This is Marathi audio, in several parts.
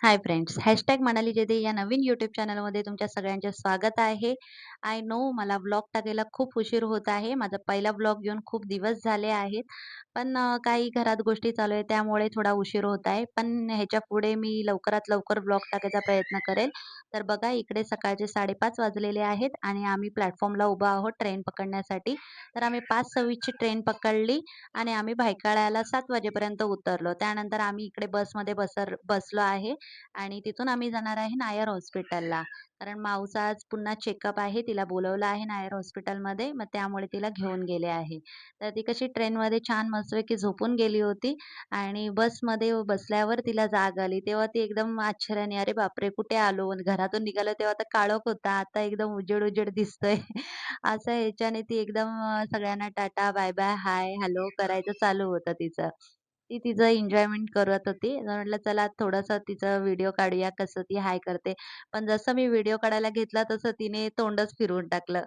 हाय फ्रेंड्स, हॅशटॅग मनाली जेदे या नवीन यूट्यूब चॅनलमध्ये तुमच्या सगळ्यांचे स्वागत आहे. आय नो मला ब्लॉग टाकायला खूप उशीर होत आहे. माझा पहिला ब्लॉग घेऊन खूप दिवस झाले आहेत. पण काही घरात गोष्टी चालू आहेत त्यामुळे थोडा उशीर होत आहे. पण ह्याच्या पुढे मी लवकरात लवकर ब्लॉग टाकायचा प्रयत्न करेल. तर बघा इकडे सकाळचे 5:30 वाजलेले आहेत आणि आम्ही प्लॅटफॉर्मला उभा आहोत ट्रेन पकडण्यासाठी. तर आम्ही पाच सव्वीसची ट्रेन पकडली आणि आम्ही भायकाळ्याला सात वाजेपर्यंत उतरलो. त्यानंतर आम्ही इकडे बसमध्ये बसर बसलो आहे आणि तिथून आम्ही जाणार आहे नायर हॉस्पिटलला. कारण माऊचा आज पुन्हा चेकअप आहे. तिला बोलवलं आहे नायर हॉस्पिटलमध्ये. मग त्यामुळे तिला घेऊन गेले आहे. तर ती कशी ट्रेनमध्ये छान मस्तपैकी झोपून गेली होती आणि बसमध्ये बसल्यावर तिला जाग आली. तेव्हा ती एकदम आश्चर्याने, "अरे बापरे! कुठे आलो?" घरातून निघालो तेव्हा तर काळोख होता. आता एकदम उजेड-उजेड दिसतोय. असं ह्याच्याने ती एकदम सगळ्यांना टाटा, बाय-बाय, हाय, हॅलो करायचं चालू होतं तिचं. ती तिचं एन्जॉयमेंट करत होती. तर म्हटलं चला थोडंसं तिचं व्हिडिओ काढूया कसं ती हाय करते. पण जसं मी व्हिडिओ काढायला घेतला तसं तिने तोंडच फिरवून टाकलं.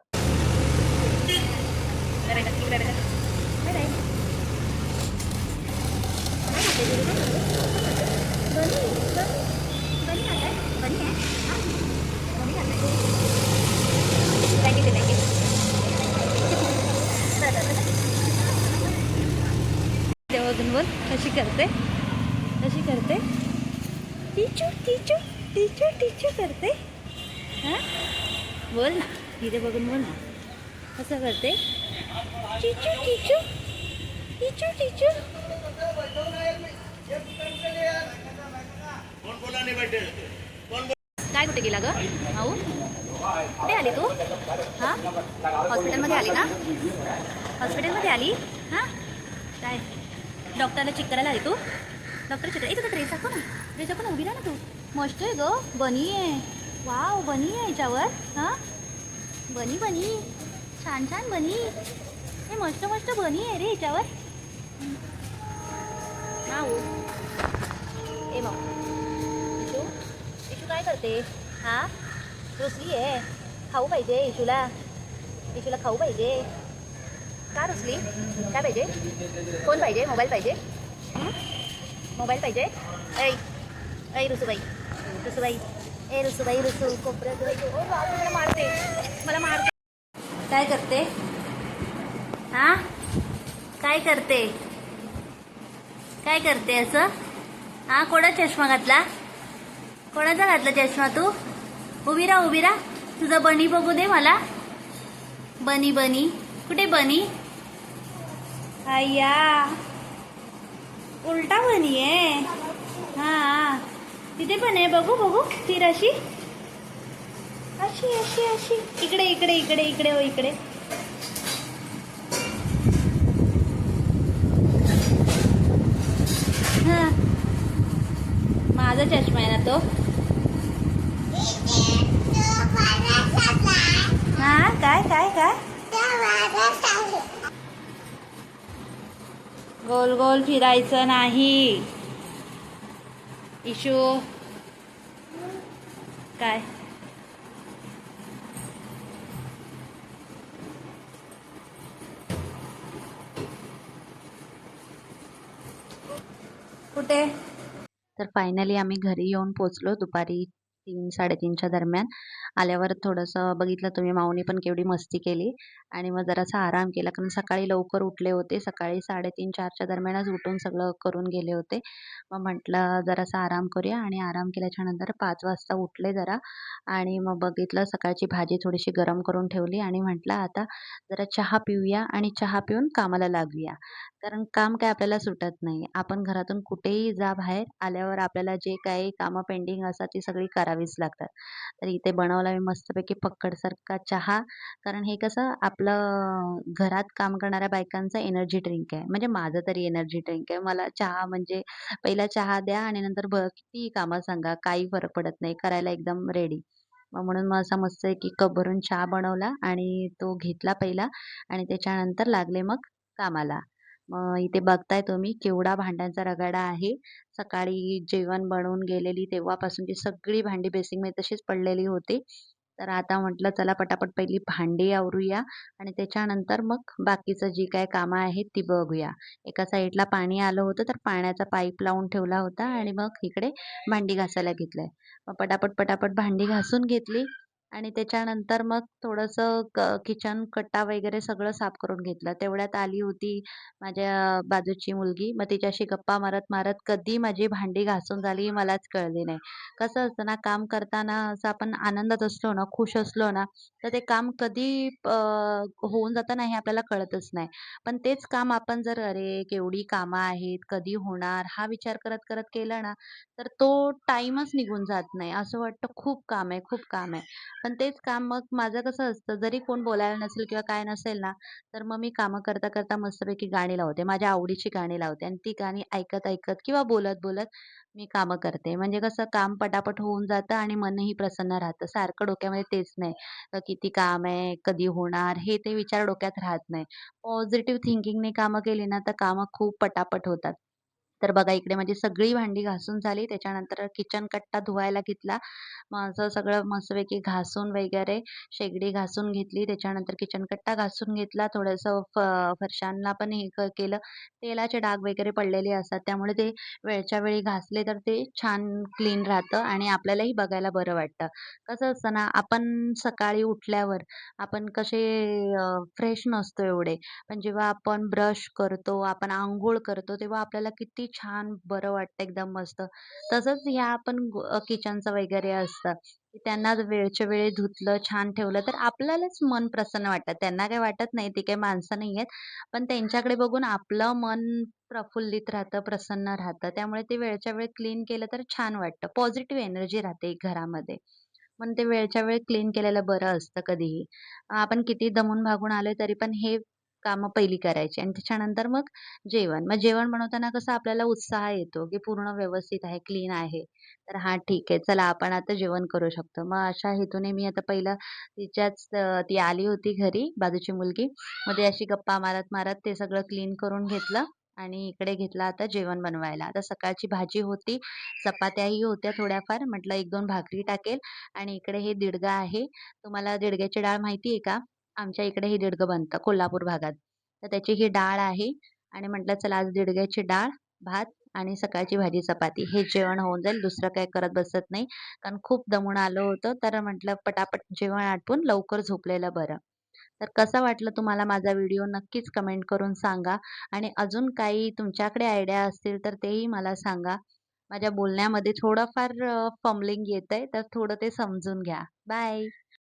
बघून बोल कशी करते. कशी करते. टीचू टीचू टीचू टीचू करते. हां? बोल ना. इथे बघून बोल ना. कसं करते. टीचू टीचू टीचू टीचू. काय कुठे गेला ग? भाऊ? कुठे आली तू? हां? हॉस्पिटलमध्ये आली का हॉस्पिटलमध्ये आली? हां? डॉक्टरला चेक करायला आहे तू? डॉक्टर चेक ए तुझा ड्रेस दाखव ना ड्रेस दाखव ना उभी राहा ना तू. मस्त आहे ग. बनी आहे. वाव बनी आहे याच्यावर. हां? बनी बनी. छान छान बनी. हे मस्त मस्त बनी आहे रे याच्यावर. माऊ ए मग इशू इशू काय करते? हां? रुसली आहे. खाऊ पाहिजे इशूला इशूला खाऊ पाहिजे. का रुसली? काय पाहिजे? फोन पाहिजे? मोबाईल पाहिजे? मोबाईल पाहिजे? ऐ ऐ रुसूबाई. रुसूबाई. ए रुसूबाई रुसू. कोपऱ्यात रुसू. मला मारते. मला मारते. काय करते? हा? काय करते? काय करते असं? हा कोणा चष्मा घातला? कोणाचा घातला चष्मा तू? उभी राहा उभी राहा. तुझा बनी बघू दे मला. बनी बनी. कुठे बनी? अय्या उलटा आहे हा. तिथे पण आहे. बघू बघू. तीर अशी. अशी अशी अशी. इकडे इकडे इकडे इकडे हो इकडे. हा. माझा चष्मा आहे ना तो. हा? काय काय काय? गोल गोल फिरायचं नाही. इशू. काय? कुठे? तर फायनली आम्ही घरी येऊन पोचलो दुपारी तीन साडेतीनच्या दरम्यान. आल्यावर थोडंसं बघितलं तुम्ही माऊनी पण केवढी मस्ती केली. आणि मग जरासा आराम केला. कारण सकाळी लवकर उठले होते. सकाळी साडेतीन चारच्या दरम्यानच उठून सगळं करून गेले होते. मग म्हटलं जरासा आराम करूया. आणि आराम केल्याच्यानंतर पाच वाजता उठले जरा. आणि मग बघितलं सकाळची भाजी थोडीशी गरम करून ठेवली. आणि म्हटलं आता जरा चहा पिऊया आणि चहा पिऊन कामाला लागूया. कारण काम काय आपल्याला सुटत नाही. आपण घरातून कुठेही जा बाहेर आल्यावर आपल्याला जे काही कामं पेंडिंग असतात ती सगळी करावीच लागतात. तर इथे बनव लावला मी मस्तपैकी फक्कडसारखा चहा. कारण हे कसं आपलं घरात काम करणाऱ्या बायकांचा एनर्जी ड्रिंक आहे. म्हणजे माझं तरी एनर्जी ड्रिंक आहे. मला चहा म्हणजे पहिला चहा द्या आणि नंतर ब कितीही कामं सांगा. काही फरक पडत नाही. करायला एकदम रेडी मग म्हणून मग असा मस्त की कप भरून चहा बनवला आणि तो घेतला पहिला आणि त्याच्यानंतर लागले मग कामाला. इथे बघताय तुम्ही केवढा भांड्यांचा रगाडा आहे सकाळी जेवण बनवून गेलेली तेव्हापासूनची सगळी भांडी बेसिंगमध्ये तशीच पडलेली होती तर आता म्हटलं चला पटापट पहिली भांडी आवरूया आणि त्याच्यानंतर मग बाकीचं जी काय कामं आहेत ती बघूया. एका साईडला पाणी आलं होतं, तर पाण्याचा पाईप लावून ठेवला होता आणि मग इकडे भांडी घासायला घेतलंय. मग पटापट, पटापट भांडी घासून घेतली आणि त्याच्यानंतर मग थोडंसं क किचन कट्टा वगैरे सगळं साफ करून घेतलं. तेवढ्यात आली होती माझ्या बाजूची मुलगी. मग तिच्याशी गप्पा मारत-मारत कधी माझी भांडी घासून झाली मलाच कळली नाही. कसं असतं ना, काम करताना असं आपण आनंदात असलो ना, खुश असलो ना, तर ते काम कधी होऊन जातं ना, हे आपल्याला कळतच नाही. पण तेच काम आपण जर "अरे, केवढी कामं आहेत, कधी होणार?" हा विचार करत-करत केला ना, तर तो टाइमच निघून जात नाही. असं वाटतं खूप काम आहे, खूप काम आहे. पण तेच काम मग माझं कसं असतं, जरी कोण बोलायला नसेल किंवा काय नसेल ना, तर मग मी कामं करता-करता मस्तपैकी गाणी लावते. माझ्या आवडीची गाणी लावते आणि ती गाणी ऐकत-ऐकत किंवा बोलत-बोलत मी कामं करते. म्हणजे कसं काम पटापट होऊन जातं आणि मनही प्रसन्न राहतं. सारखं डोक्यामध्ये तेच नाही, अ, किती काम आहे, कधी होणार, हे ते विचार डोक्यात राहत नाही. पॉझिटिव्ह थिंकिंगने कामं केली ना, तर कामं खूप पटापट होतात. तर बघा इकडे माझी सगळी भांडी घासून झाली. त्याच्यानंतर किचन कट्टा धुवायला घेतला. माझं सगळं मस्तपैकी घासून वगैरे शेगडी घासून घेतली. त्याच्यानंतर किचन कट्टा घासून घेतला. थोडंसं फ फरशांना पण हे क केलं. तेलाचे डाग वगैरे पडलेले असतात. त्यामुळे ते वेळच्या वेळी घासले तर ते छान क्लीन राहतं आणि आपल्यालाही बघायला बरं वाटतं. कसं असतं ना, आपण सकाळी उठल्यावर आपण कसे फ्रेश नसतो एवढे. पण जेव्हा आपण ब्रश करतो, आपण आंघोळ करतो, तेव्हा आपल्याला किती छान बरं वाटतं एकदम मस्त. तसंच ह्या आपण अ, किचनचं वगैरे असतं, की त्यांना वेळच्या वेळी धुतलं, छान ठेवलं, तर आपल्यालाच मन प्रसन्न वाटतं. त्यांना काही वाटत नाही, ती काही माणसं नाही आहेत. पण त्यांच्याकडे बघून आपलं मन प्रफुल्लित राहतं, प्रसन्न राहतं. त्यामुळे ते वेळच्या वेळी क्लीन केलं तर छान वाटतं. पॉझिटिव्ह एनर्जी राहते घरामध्ये. पण ते वेळच्या वेळी क्लीन केलेलं बरं असतं कधीही. आपण किती दमून भागून आलोय तरी पण हे कामं पहिली करायची आणि त्याच्यानंतर मग जेवण. मग जेवण बनवताना कसं आपल्याला उत्साह येतो, की पूर्ण व्यवस्थित आहे, क्लीन आहे. तर हां, ठीक आहे. चला आपण आता जेवण करू शकतो. मग अशा हेतूने मी आता पहिलं तिच्याच ती आली होती घरी, बाजूची मुलगी. मग ते अशी गप्पा मारत-मारत ते सगळं क्लीन करून घेतलं आणि इकडे घेतलं आता जेवण बनवायला. आता सकाळची भाजी होती, चपात्याही होत्या थोड्याफार. म्हटलं 1-2 भाकरी टाकेल आणि इकडे हे दीडगं आहे. तुम्हाला दिडग्याची डाळ माहिती आहे का? आमच्या इकडे हे दीडगं बनतं कोल्हापूर भागात. तर त्याची ही डाळ आहे आणि म्हटलं चला आज दीडग्याची डाळ, भात आणि सकाळची भाजी चपाती हे जेवण होऊन जाईल. दुसरं काही करत बसत नाही. कारण खूप दमून आलं होतं तर म्हटलं पटापट जेवण आटपून लवकर झोपलेलं बरं. तर कसं वाटलं तुम्हाला माझा व्हिडिओ नक्कीच कमेंट करून सांगा आणि अजून काही तुमच्याकडे आयडिया असतील तर तेही मला सांगा. माझ्या बोलण्यामध्ये थोडंफार फमलिंग येत आहे तर थोडं ते समजून घ्या. बाय.